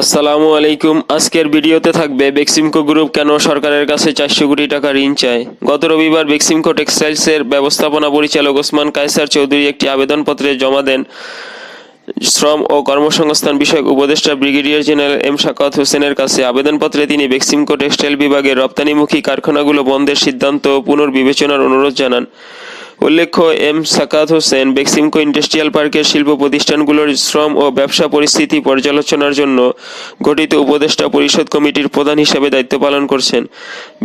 আসসালামু আলাইকুম। আজকের ভিডিওতে থাকবে বেক্সিমকো গ্রুপ কেন সরকারের কাছে চারশো কোটি টাকা ঋণ চায়? গত রবিবার বেক্সিমকো টেক্সটাইলসের ব্যবস্থাপনা পরিচালক ওসমান কায়সার চৌধুরী একটি আবেদনপত্রে জমা দেন। শ্রম ও কর্মসংস্থান বিষয়ক উপদেষ্টা ব্রিগেডিয়ার জেনারেল এম শাকাত হোসেনের কাছে আবেদনপত্রে তিনি বেক্সিমকো টেক্সটাইল বিভাগের রপ্তানিমুখী কারখানাগুলো বন্ধের সিদ্ধান্ত পুনর্বিবেচনার অনুরোধ জানান। উল্লেখ্য, এম সাকাত হোসেন বেক্সিমকো ইন্ডাস্ট্রিয়াল পার্কের শিল্প প্রতিষ্ঠানগুলোর শ্রম ও ব্যবসা পরিস্থিতি পর্যালোচনার জন্য গঠিত উপদেষ্টা পরিষদ কমিটির প্রধান হিসেবে দায়িত্ব পালন করছেন।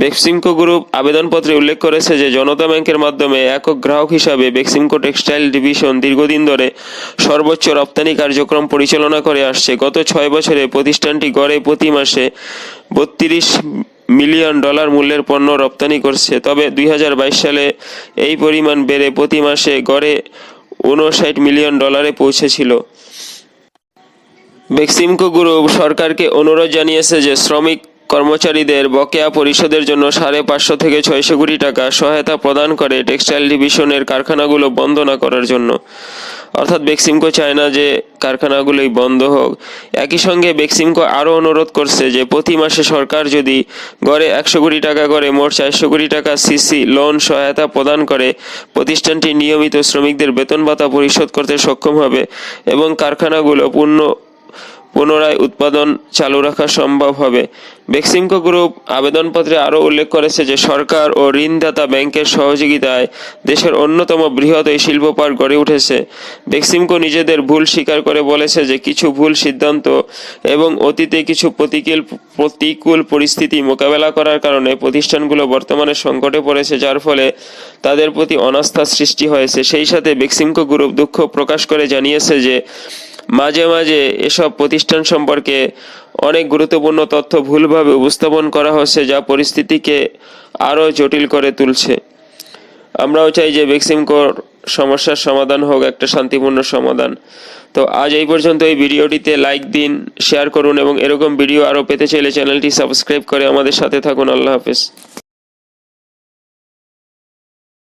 বেক্সিমকো গ্রুপ আবেদনপত্রে উল্লেখ করেছে যে, জনতা ব্যাংকের মাধ্যমে একক গ্রাহক হিসাবে বেক্সিমকো টেক্সটাইল ডিভিশন দীর্ঘদিন ধরে সর্বোচ্চ রপ্তানি কার্যক্রম পরিচালনা করে আসছে। গত ছয় বছরে প্রতিষ্ঠানটি গড়ে প্রতি মাসে বত্রিশ মিলিয়ন ডলার মূল্যের পণ্য রপ্তানি করছে। তবে দুই হাজার বাইশ সালে এই পরিমাণ বেড়ে প্রতি মাসে গড়ে উনষাট মিলিয়ন ডলারে পৌঁছেছিল। বেক্সিমকো গ্রুপ সরকারকে অনুরোধ জানিয়েছে যে শ্রমিক কর্মচারীদের বকেয়া পরিশোধের জন্য সাড়ে পাঁচশো থেকে ছয়শো কোটি টাকা সহায়তা প্রদান করে টেক্সটাইল ডিভিশনের কারখানাগুলো বন্ধ না করার জন্য। অর্থাৎ বেক্সিমকো চায় না যে কারখানাগুলোই বন্ধ হোক। একই সঙ্গে বেক্সিমকো আরও অনুরোধ করছে যে প্রতি মাসে সরকার যদি গড়ে একশো কোটি টাকা করে, মোট চারশো কোটি টাকা সিসি লোন সহায়তা প্রদান করে, প্রতিষ্ঠানটি নিয়মিত শ্রমিকদের বেতন ভাতা পরিশোধ করতে সক্ষম হবে এবং কারখানাগুলো পূর্ণ পুনরায় উৎপাদন চালু রাখা সম্ভব হবে। বেক্সিমকো গ্রুপ আবেদনপত্রে আরও উল্লেখ করেছে যে, সরকার ও ঋণদাতা ব্যাংকের সহযোগিতায় দেশের অন্যতম বৃহৎ এই শিল্প পার্ক গড়ে উঠেছে। বেক্সিমকো নিজেদের ভুল স্বীকার করে বলেছে যে, কিছু ভুল সিদ্ধান্ত এবং অতীতে কিছু প্রতিকূল প্রতিকূল পরিস্থিতি মোকাবেলা করার কারণে প্রতিষ্ঠানগুলো বর্তমানে সংকটে পড়েছে, যার ফলে তাদের প্রতি অনাস্থা সৃষ্টি হয়েছে। সেই সাথে বেক্সিমকো গ্রুপ দুঃখ প্রকাশ করে জানিয়েছে যে মাঝে মাঝে এসব প্রতিষ্ঠান সম্পর্কে অনেক গুরুত্বপূর্ণ তথ্য ভুলভাবে উপস্থাপন করা হচ্ছে, যা পরিস্থিতিকে আরও জটিল করে তুলছে। আমরাও চাই যে বেক্সিমকোর সমস্যার সমাধান হোক, একটা শান্তিপূর্ণ সমাধান। তো আজ এই পর্যন্ত এই ভিডিওটিতে লাইক দিন, শেয়ার করুন এবং এরকম ভিডিও আরও পেতে চাইলে চ্যানেলটি সাবস্ক্রাইব করে আমাদের সাথে থাকুন। আল্লাহ হাফেজ।